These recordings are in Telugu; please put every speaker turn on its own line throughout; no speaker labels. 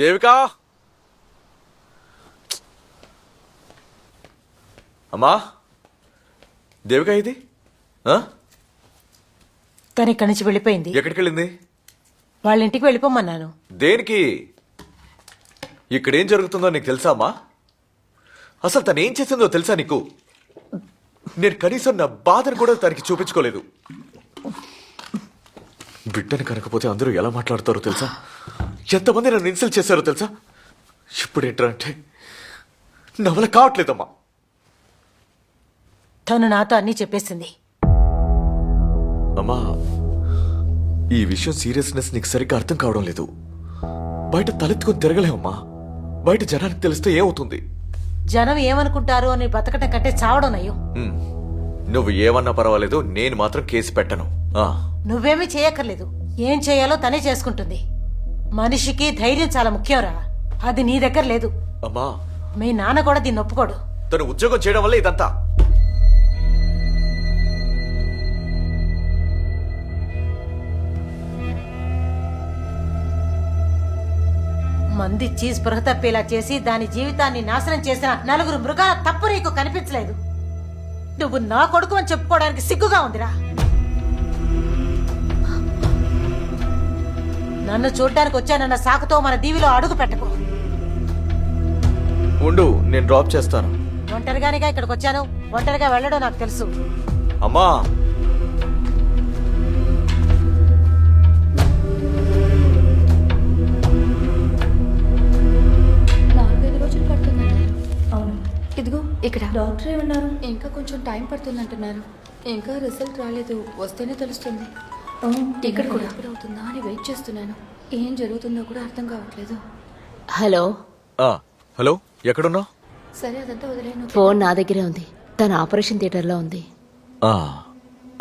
దేవికా? అమ్మా? దేవిక ఇది?
తను ఇక్కడి నుంచి వెళ్ళిపోయింది.
ఎక్కడికి వెళ్ళింది
వాళ్ళ ఇంటికి వెళ్ళిపోమన్నాను.
దేనికి? ఇక్కడేం జరుగుతుందో నీకు తెలుసా అమ్మా? అసలు తను ఏం చేసిందో తెలుసా నీకు? నేను కనీసం నా బాధను కూడా తనకి చూపించుకోలేదు. బిడ్డని కనకపోతే అందరూ ఎలా మాట్లాడతారో తెలుసా? ఎంతమంది నన్ను ఇన్సల్ట్ చేశారో తెలుసా? ఇప్పుడు ఏంటంటే నా వల్ల కావట్లేదమ్మా.
తను నాతో అన్నీ చెప్పేసింది.
అమ్మా ఈ విషయం సీరియస్నెస్ నీకు సరిగ్గా అర్థం కావడం లేదు. బయట తలెత్తుకొని తిరగలేమమ్మా. బయట జనానికి తెలిస్తే ఏమవుతుంది?
జనం ఏమనుకుంటారు అని బతకటం కంటే చావడం
హ్మ్. నువ్వు ఏమన్నా పర్వాలేదు నేను మాత్రం కేసు పెట్టను. ఆ,
నువ్వేమీ చేయక్కర్లేదు. ఏం చేయాలో తనే చేసుకుంటుంది. మనిషికి ధైర్యం చాలా ముఖ్యంరా. అది నీ దగ్గర లేదు.
అమ్మా.
మీ నాన్న కూడా దీన్ని ఒప్పుకోడు.
తను ఉద్యోగం చేయడం వల్ల ఇదంతా.
మందిచ్చి స్పృహ తప్పేలా చేసి దాని జీవితాన్ని నాశనం చేసిన నలుగురు మృగాల తప్పు నీకు కనిపించలేదు. నువ్వు నా కొడుకు అని చెప్పుకోవడానికి సిగ్గుగా ఉందిరా. నన్ను చూడ్డానికి వచ్చానన్న సాకుతో మన దీవిలో అడుగు పెట్టకు.
ఉండు నేను డ్రాప్ చేస్తాను.
ఒంటరిగానిగా ఇక్కడికి వచ్చాను. ఒంటరిగా వెళ్ళడం నాకు తెలుసు.
అమ్మా!
ఇదిగో ఇక్కడ.
డాక్టర్ ఏమన్నారు
ఇంకా కొంచెం టైం పడుతుందంటున్నారు. ఇంకా రిజల్ట్ రాలేదు. వస్తేనే తెలుస్తుంది. టికెట్ కూడా. ఎప్పుడు అవుతుందా అని వెయిట్ చేస్తున్నాను. ఏం జరుగుతుందో కూడా అర్థం కావట్లేదు.
హలో?
ఆ, హలో ఎక్కడున్నావు?
సరే అదంతా వదిలేను
ఫోన్ నా దగ్గరే ఉంది. తన ఆపరేషన్ థియేటర్లో ఉంది.
ఆ,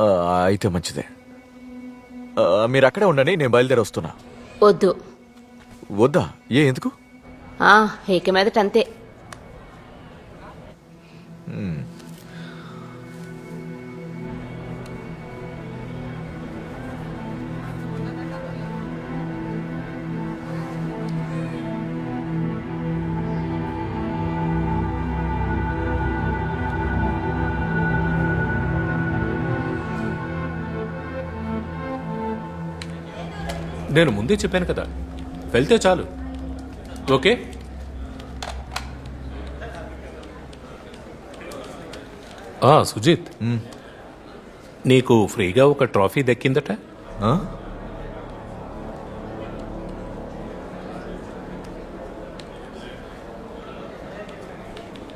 ఆ, అయితే మంచిదే. మీరు అక్కడే ఉండండి నేను బయలుదేరి వస్తున్నా.
వద్దు.
వద్దా? ఏ ఎందుకు?
ఆ, ఇక మీదట అంతే.
నేను ముందే చెప్పాను కదా. వెళ్తే చాలు. ఓకే? సుజిత్. నీకు ఫ్రీగా ఒక ట్రాఫీ దక్కిందట?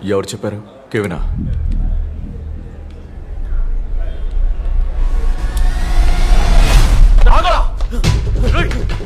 ఎవరు చెప్పారు? కెవినా.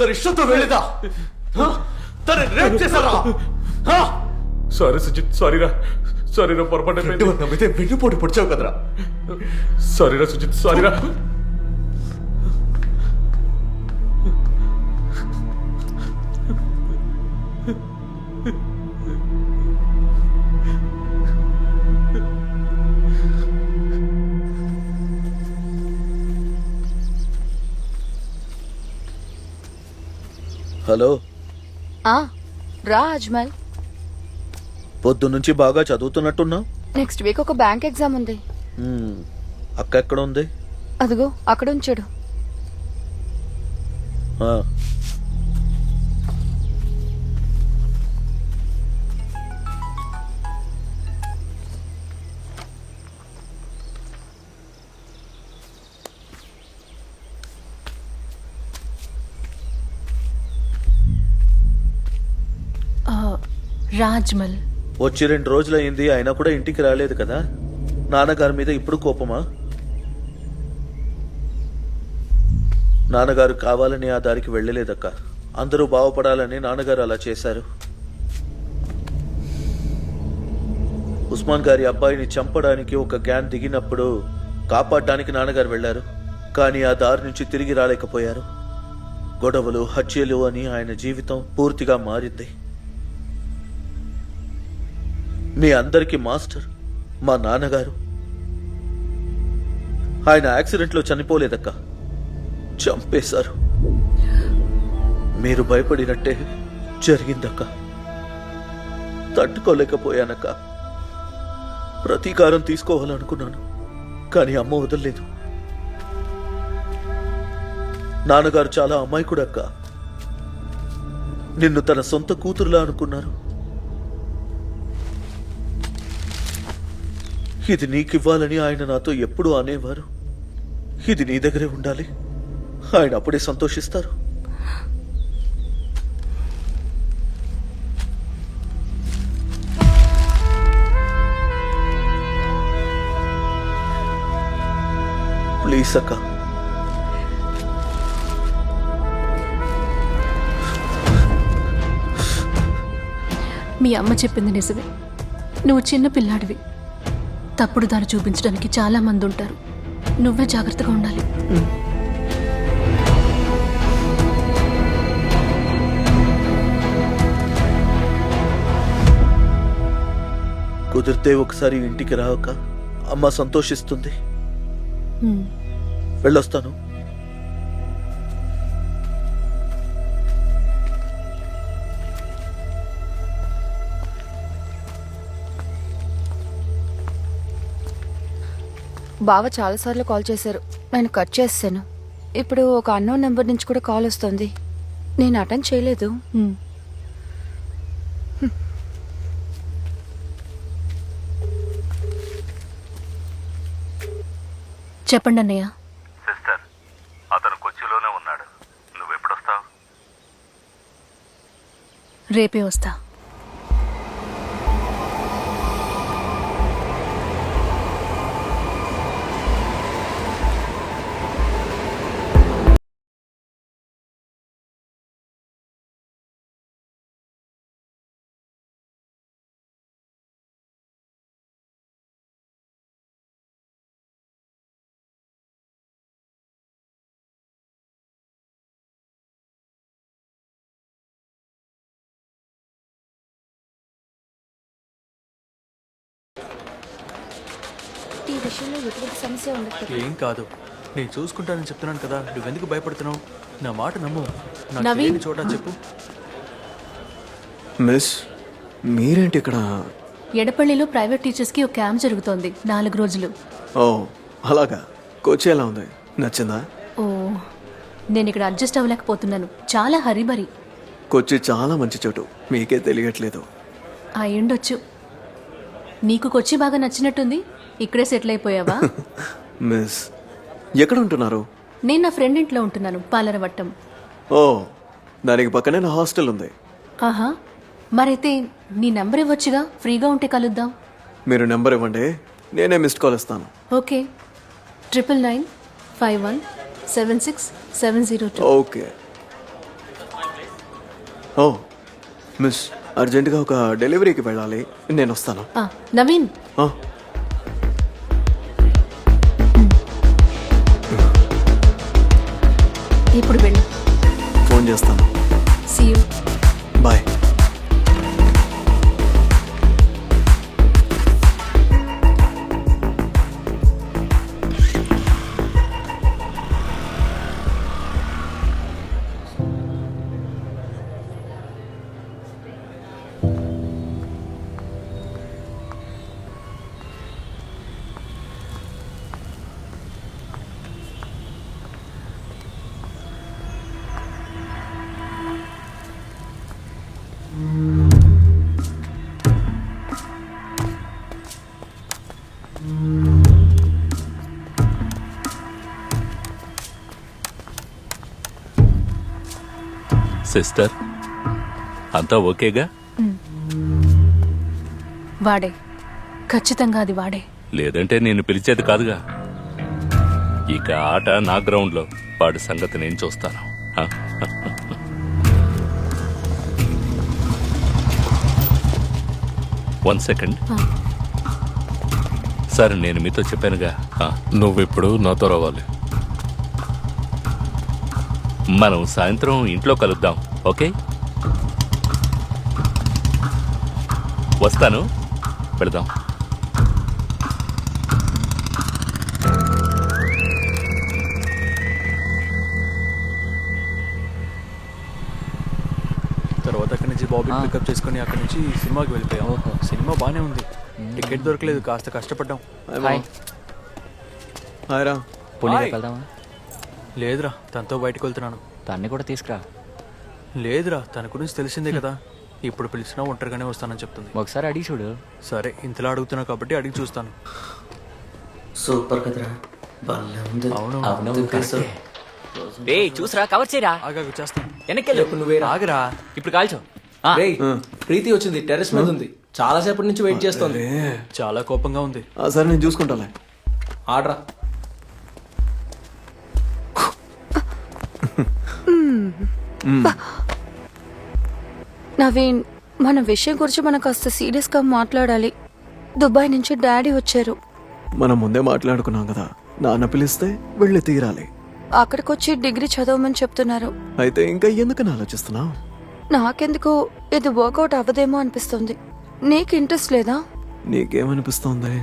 తన ఇష్టంతో వెళ్ళిదా? తన రేప్ చేశారా?
సారీ సుజిత్ సారీరా. సారీరా పొరపాటు.
నమ్మితే వెన్నుపోటు పొడిచావు కదరా.
సారీరా సుజిత్ సారీరా.
హలో.
ఆ, రా అజ్మల్.
పొద్దు నుంచి బాగా చదువుతున్నట్టున్నావు
నెక్స్ట్ వీక్ ఒక బ్యాంక్ ఎగ్జామ్ ఉంది.
అక్క ఎక్కడ ఉంది?
అదిగో అక్కడ ఉంచాడు.
రాజ్మల్.
వచ్చి రెండు రోజులైంది అయినా కూడా ఇంటికి రాలేదు కదా? నాన్నగారి మీద ఇప్పుడు కోపమా? నాన్నగారు కావాలని ఆ దారికి వెళ్ళలేదక్క. అందరూ బాగుపడాలని నాన్నగారు అలా చేశారు. ఉస్మాన్ గారి అబ్బాయిని చంపడానికి ఒక గ్యాన్ దిగినప్పుడు కాపాడడానికి నాన్నగారు వెళ్ళారు కానీ ఆ దారి నుంచి తిరిగి రాలేకపోయారు. గొడవలు హత్యలు అని ఆయన జీవితం పూర్తిగా మారింది. మీ అందరికీ మాస్టర్ మా నాన్నగారు. ఆయన యాక్సిడెంట్లో చనిపోలేదక్క. చంపేశారు. మీరు భయపడినట్టే జరిగిందక్క. తట్టుకోలేకపోయానక్క. ప్రతీకారం తీసుకోవాలనుకున్నాను కానీ అమ్మ వదలలేదు. నాన్నగారు చాలా అమ్మాయికుడక్క నిన్ను తన సొంత కూతురులా అనుకున్నారు. ఇది నీకివ్వాలని ఆయన నాతో ఎప్పుడూ అనేవారు. ఇది నీ దగ్గరే ఉండాలి. ఆయన అప్పుడే సంతోషిస్తారు. ప్లీజ్ అక్క.
మీ అమ్మ చెప్పింది నిజమే. నువ్వు చిన్న పిల్లాడివి. తప్పుడు దారి చూపించడానికి చాలా మంది ఉంటారు. నువ్వే జాగ్రత్తగా ఉండాలి.
కుదిరితే ఒకసారి ఇంటికి రావక. అమ్మ సంతోషిస్తుంది. వెళ్ళొస్తాను.
బావ చాలాసార్లు కాల్ చేశారు. నేను కట్ చేస్తాను. ఇప్పుడు ఒక అన్నోన్ నెంబర్ నుంచి కూడా కాల్ వస్తుంది. నేను అటెండ్ చేయలేదు.
చెప్పండి అన్నయ్య.
సిస్టర్ అతను కొచ్చిలోనే ఉన్నాడు. నువ్వెప్పుడొస్తావు?
రేపే వస్తా.
విషయంలో ఎటువంటి సమస్య ఉండదు.
ఏం కాదు. నేను చూసుకుంటానని చెప్తున్నాను కదా. నువ్వెందుకు భయపడుతున్నావు? నా మాట నమ్ము.
నవీన్.
చోట చెప్పు.
మిస్ మీరేంటి ఇక్కడ?
ఎడపల్లిలో ప్రైవేట్ టీచర్స్కి ఒక క్యాంప్ జరుగుతోంది. నాలుగు రోజులు.
ఓ అలాగా. కోచి ఎలా ఉంది? నచ్చిందా?
ఓ నేను ఇక్కడ అడ్జస్ట్ అవ్వలేకపోతున్నాను. చాలా హరిబరి.
కొచ్చి చాలా మంచి చోటు. మీకే తెలియట్లేదు.
అయ్యుండొచ్చు. నీకు కొచ్చి బాగా నచ్చినట్టుంది? ఇక్కడే సెటిల్ అయిపోయావా?
మిస్ ఎక్కడ ఉంటున్నారు?
నేను నా ఫ్రెండ్ ఇంట్లో ఉంటున్నాను పాలరవట్టం
ఓ దానికి పక్కనే నా హాస్టల్ ఉంది.
ఆహా మరైతే నీ నెంబర్ ఇవ్వచ్చుగా ఫ్రీగా ఉంటే కలుద్దాం.
మీరు నెంబర్ ఇవ్వండి నేనే మిస్డ్ కాల్ ఇస్తాను.
Okay triple nine five one seven six seven zero two.
Okay. Oh miss అర్జెంటుగా ఒక డెలివరీకి వెళ్ళాలి నేను వస్తాను.
నవీన్. ఇప్పుడు వెళ్ళు.
ఫోన్ చేస్తాను.
See you
bye.
సిస్టర్ అంతా ఓకేగా?
వాడే. ఖచ్చితంగా అది వాడే.
లేదంటే నేను పిలిచేది కాదుగా. ఇక ఆట నా గ్రౌండ్లో. వాడి సంగతి నేను చూస్తాను. One second. సార్ నేను మీతో చెప్పానుగా. ఆ,
నువ్విప్పుడు నాతో రావాలి.
మనం సాయంత్రం ఇంట్లో కలుద్దాం ఓకే? వస్తాను. వెళదాం.
తర్వాత అక్కడి నుంచి బాబీ పికప్ చేసుకుని అక్కడి నుంచి సినిమాకి వెళ్ళిపోయాం. సినిమా బాగానే ఉంది. టికెట్ దొరకలేదు కాస్త కష్టపడ్డాం. హాయ్. లేదురా తనతో బయటకు వెళ్తున్నాను
దాన్ని కూడా తీసుకురా.
లేదురా తన గురించి తెలిసిందే కదా. ఇప్పుడు పిలిచినా ఒంటరిగానే వస్తానని చెప్తుంది.
ఒకసారి అడిగి చూడు.
సరే ఇంతలా అడుగుతున్నావు కాబట్టి అడిగి చూస్తాను.
సూపర్ కదరా. చూసరా కవర్ చేయరా?
ఆగాగు చేస్తాను.
వెనక్కి నువ్వే
ఆగరా.
ఇప్పుడు కాల్చో.
ప్రీతి వచ్చింది టెర్రస్ మీద ఉంది. చాలా సేపటి నుంచి వెయిట్ చేస్తోంది.
చాలా కోపంగా ఉంది.
సరే నేను చూసుకుంటాలే.
ఆడరా.
నవీన్ మన విషయం గురించి మనం కాస్త సీరియస్గా మాట్లాడాలి. దుబాయ్ నుంచి డాడీ వచ్చారు.
మనం ముందే మాట్లాడుకున్నాం కదా. నాన్న పిలిస్తే వెళ్ళి తీరాలి.
అక్కడికి వచ్చి డిగ్రీ చదవమని చెప్తున్నారు.
అయితే ఇంకా ఎందుకని ఆలోచిస్తున్నావు?
నాకెందుకు ఇది వర్కౌట్ అవ్వదేమో అనిపిస్తుంది. నీకు ఇంట్రెస్ట్ లేదా?
నీకేమనిపిస్తోంది?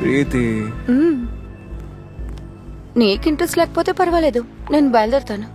ప్రీతి.
నీకు ఇంట్రెస్ట్ లేకపోతే పర్వాలేదు. నేను బయలుదేరుతాను.